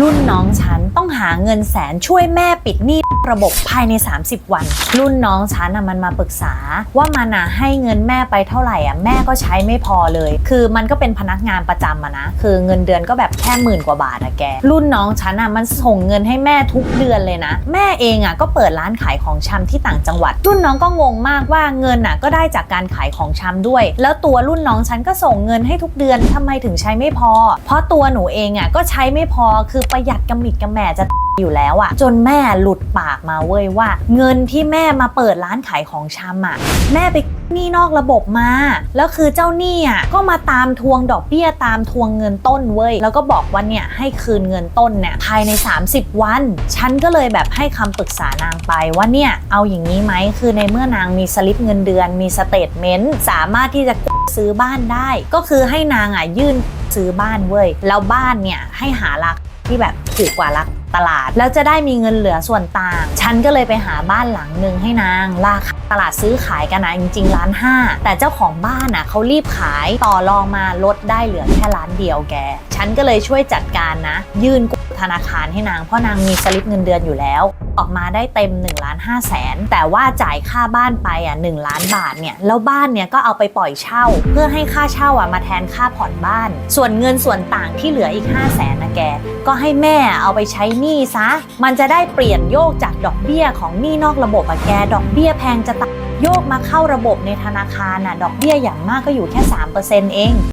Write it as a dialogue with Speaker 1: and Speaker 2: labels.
Speaker 1: รุ่นน้องฉันาเงินแสนช่วยแม่ปิดหนี้ระบบภายใน 30 วัน รุ่นน้องฉันน่ะมันมาปรึกษา ว่ามันน่ะให้เงินแม่ไปเท่าไหร่อะแม่ก็ใช้ไม่พอเลย คือมันก็เป็นพนักงานประจำอะนะ คือเงินเดือนก็แบบแค่หมื่นกว่าบาทอะแก รุ่นน้องฉันอะมันส่งเงินให้แม่ทุกเดือนเลยนะ แม่เองอะก็เปิดร้านขายของชำที่ต่างจังหวัด รุ่นน้องก็งงมากว่าเงินอะก็ได้จากการขายของชำด้วย แล้วตัวรุ่นน้องฉันก็ส่งเงินให้ทุกเดือนทำไมถึงใช้ไม่พอ เพราะตัวหนูเองอะก็ใช้ไม่พอคือประหยัดกระมิดกระแหม่จะ อยู่แล้วอะจนแม่หลุดปากมาเว้ยว่า เงินที่แม่มาเปิดร้านขายของชำอะแม่ไปหนี้นอกระบบมา แล้วคือเจ้าหนี้อะก็มาตามทวงดอกเบี้ยตามทวงเงินต้นเว้ย แล้วก็บอกว่าเนี่ยให้คืนเงินต้นเนี่ยภายใน 30 วัน ฉันก็เลยแบบให้คำปรึกษานางไปว่าเนี่ยเอาอย่างนี้ไหมคือในเมื่อนางมีสลิปเงินเดือนมีสเตทเมนต์สามารถที่จะซื้อบ้านได้ ก็คือให้นางอะยื่นซื้อบ้านเว้ย แล้วบ้านเนี่ยให้หาราคาที่แบบถูกกว่าราคา ตลาด แล้วจะได้มีเงินเหลือส่วนต่าง ฉันก็เลยไปหาบ้านหลังหนึ่งให้นาง ราคาตลาดซื้อขายกันนะจริงๆล้านห้าแต่เจ้าของบ้านอะเขารีบขายต่อรองมาลดได้เหลือแค่ล้านเดียวแก ฉันก็เลยช่วยจัดการนะ ยื่นกู้ธนาคารให้นางเพราะนางมีสลิปเงินเดือนอยู่แล้ว ออกมาได้เต็ม1ล้าน5แสนแต่ว่าจ่ายค่าบ้านไปอะ1ล้านบาทเนี่ยแล้วบ้านเนี่ยก็เอาไปปล่อยเช่า เพื่อให้ค่าเช่าอะมาแทนค่าผ่อนบ้าน ส่วนเงินส่วนต่างที่เหลืออีก 5 0 0แสนนะแก ก็ให้แม่เอาไปใช้หนี้ซะ มันจะได้เปลี่ยนโยกจากดอกเบี้ยของหนี้นอกระบบอะแกดอกเบี้ยแพงจะตายโยกมาเข้าระบบในธนาคารน่ะดอกเบี้ยอย่างมากก็อยู่แค่ 3%เอง